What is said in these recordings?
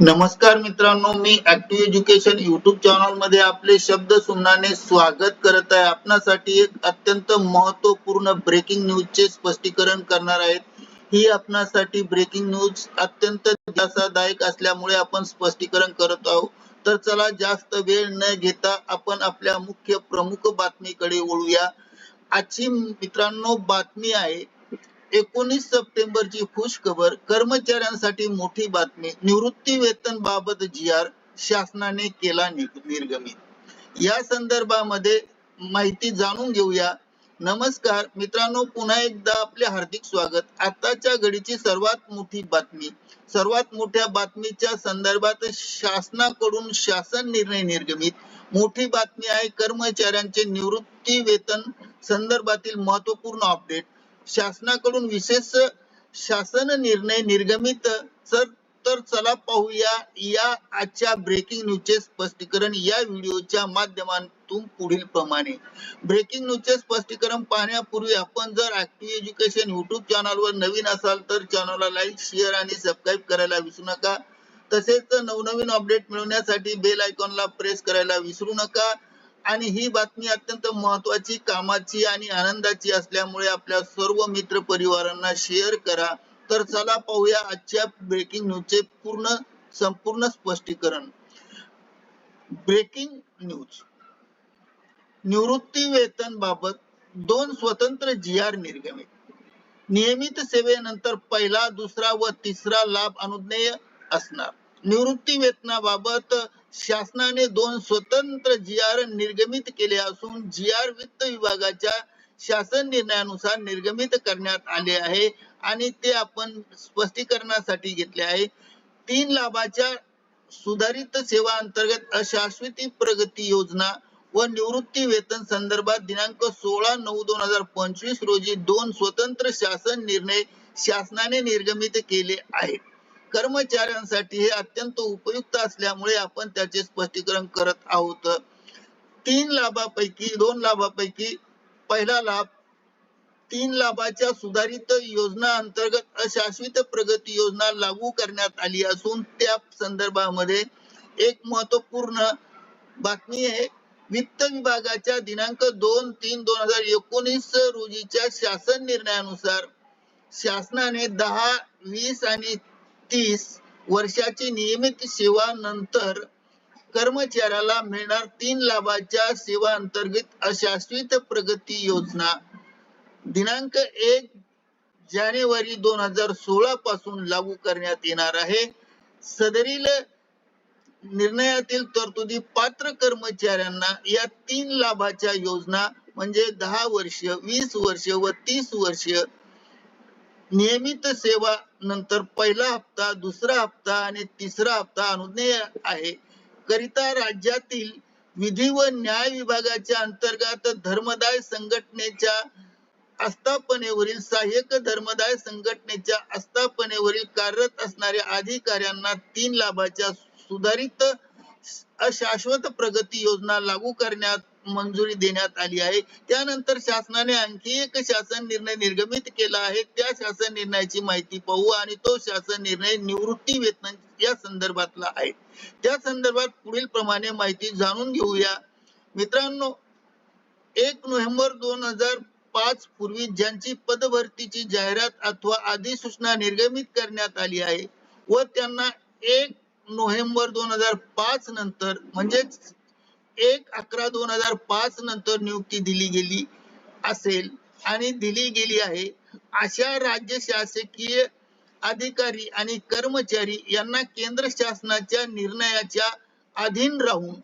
नमस्कार मित्रांनो मी ऍक्टिव्ह एज्युकेशन युट्यूब चॅनलमध्ये आपले शब्द सुमनाने स्वागत करत आहे. आपणासाठी एक अत्यंत महत्त्वपूर्ण ब्रेकिंग न्यूज चे स्पष्टीकरण करणार आहेत. ही आपणासाठी ब्रेकिंग न्यूज अत्यंत दिलासादायक असल्यामुळे आपण स्पष्टीकरण करत आहोत. तर चला जास्त वेळ न घेता आपण आपल्या मुख्य प्रमुख बातमीकडे वळूया. आजची मित्रांनो बातमी आहे एकोणीस सप्टेंबरची खुश खबर कर्मचाऱ्यांसाठी मोठी बातमी. निवृत्ती वेतन बाबत जी आर शासनाने केला निर्गमित. या संदर्भामध्ये माहिती जाणून घेऊया. नमस्कार मित्रांनो पुन्हा एकदा आपले हार्दिक स्वागत. आताच्या घडीची सर्वात मोठी बातमी. सर्वात मोठ्या बातमीच्या संदर्भात शासनाकडून शासन निर्णय निर्गमित. मोठी बातमी आहे कर्मचाऱ्यांचे निवृत्ती वेतन संदर्भातील महत्त्वपूर्ण अपडेट शासनाकडून विशेष शासन निर्णय निर्गमित तर तर चला पाहूया या आजच्या ब्रेकिंग न्यूजचे स्पष्टीकरण या व्हिडिओच्या माध्यमातून पुढील प्रमाणे. ब्रेकिंग न्यूजचे स्पष्टीकरण पाहण्यापूर्वी आपण जर ऍक्टिव्ह एज्युकेशन युट्यूब चॅनलवर नवीन असाल तर चॅनलला लाईक शेअर आणि सबस्क्राईब करायला विसरू नका. तसेच नवनवीन अपडेट मिळवण्यासाठी बेल आयकॉनला प्रेस करायला विसरू नका. आणि ही बातमी अत्यंत महत्वाची कामाची आणि आनंदाची असल्यामुळे आपल्या सर्व मित्र परिवारांना शेअर करा. तर चला पाहूया आजच्या ब्रेकिंग न्यूजचे पूर्ण संपूर्ण स्पष्टीकरण. ब्रेकिंग न्यूज निवृत्ती वेतन बाबत दोन स्वतंत्र जी आर निर्गमित. नियमित सेवेनंतर पहिला दुसरा व तिसरा लाभ अनुज्ञेय असणार. निवृत्ती वेतनाबाबत शासनाने दोन स्वतंत्र जी आर निर्गमित केले असून जी आर वित्त विभागाच्या शासन निर्णयानुसार निर्गमित करण्यात आले आहे आणि ते आपण स्पष्टीकरणासाठी घेतले आहे. तीन लाभाच्या सुधारित सेवा अंतर्गत अशाश्वती प्रगती योजना व निवृत्ती वेतन संदर्भात दिनांक सोळा नऊ दोन हजार पंचवीस रोजी दोन स्वतंत्र शासन निर्णय शासनाने निर्गमित केले आहेत. कर्मचाऱ्यांसाठी हे अत्यंत उपयुक्त असल्यामुळे आपण त्याचे स्पष्टीकरण करत आहोत. तीन लाभापैकी दोन लाभापैकी पहिला लाभ तीन लाभाच्या सुधारित योजना अंतर्गत अशाश्वित प्रगती योजना लागू करण्यात आली असून त्या संदर्भामध्ये एक महत्त्वपूर्ण बातमी आहे. वित्त विभागाच्या दिनांक दोन तीन दोन हजार एकोणीस रोजीच्या शासन निर्णयानुसार शासनाने दहा वीस आणि तीस वर्षाची नियमित सेवा नंतर कर्मचाऱ्याला मिळणार तीन लाभाच्या सेवा अंतर्गत अशाश्वित प्रगती योजना. दिनांक एक जानेवारी दोन हजार सोळा पासून लागू करण्यात येणार आहे. सदरील निर्णयातील तरतुदी पात्र कर्मचाऱ्यांना या तीन लाभाच्या योजना म्हणजे दहा वर्ष वीस वर्ष व तीस वर्ष नियमित सेवा नंतर पहिला हप्ता दुसरा हप्ता आणि तिसरा हप्ता अनुज्ञेय आहे. करिता राज्यातील विधी व न्याय विभागाच्या अंतर्गत धर्मदाय संघटनेच्या आस्थापनेवरील सहाय्यक धर्मदाय संघटनेच्या आस्थापनेवरील कार्यरत असणाऱ्या अधिकाऱ्यांना तीन लाभाच्या सुधारित अशाश्वत प्रगती योजना लागू करण्यात मंजुरी देण्यात आली आहे. त्यानंतर शासनाने आणखी एक शासन निर्णय निर्गमित केला आहे. त्या शासन निर्णयाची माहिती पाहू आणि तो शासन निर्णय निवृत्ती वेतन या संदर्भातला आहे. त्या संदर्भात पुढील प्रमाणे माहिती जाणून घेऊया. मित्रांनो एक नोव्हेंबर दोन हजार पाच पूर्वी ज्यांची पदभरतीची जाहिरात अथवा अधिसूचना निर्गमित करण्यात आली आहे व त्यांना एक नोव्हेंबर दोन हजार पाच नंतर म्हणजेच एक अकरा दोन हजार पाच नंतर नियुक्ती दिली गेली असेल आणि दिली गेली आहे अशा राज्य शासकीय अधिकारी आणि कर्मचारी यांना केंद्र शासनाच्या निर्णयाच्या अधीन राहून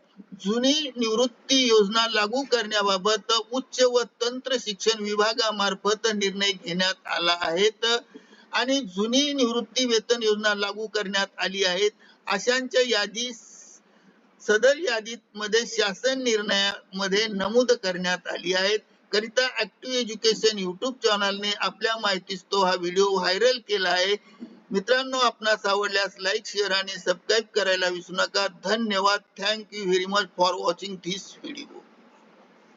जुनी निवृत्ती योजना लागू करण्याबाबत उच्च व तंत्र शिक्षण विभागामार्फत निर्णय घेण्यात आला आहेत आणि जुनी निवृत्ती वेतन योजना लागू करण्यात आली आहेत. अशांच्या यादी सदर यादीत मध्ये शासन निर्णयामध्ये नमूद करण्यात आली आहेत करिता ऍक्टिव्ह एज्युकेशन युट्यूब चॅनलने आपल्या माहितीस तो हा व्हिडिओ व्हायरल केला आहे. मित्रांनो आपणास आवडल्यास लाईक शेअर आणि सबस्क्राईब करायला विसरू नका. धन्यवाद. Thank you very much for watching this video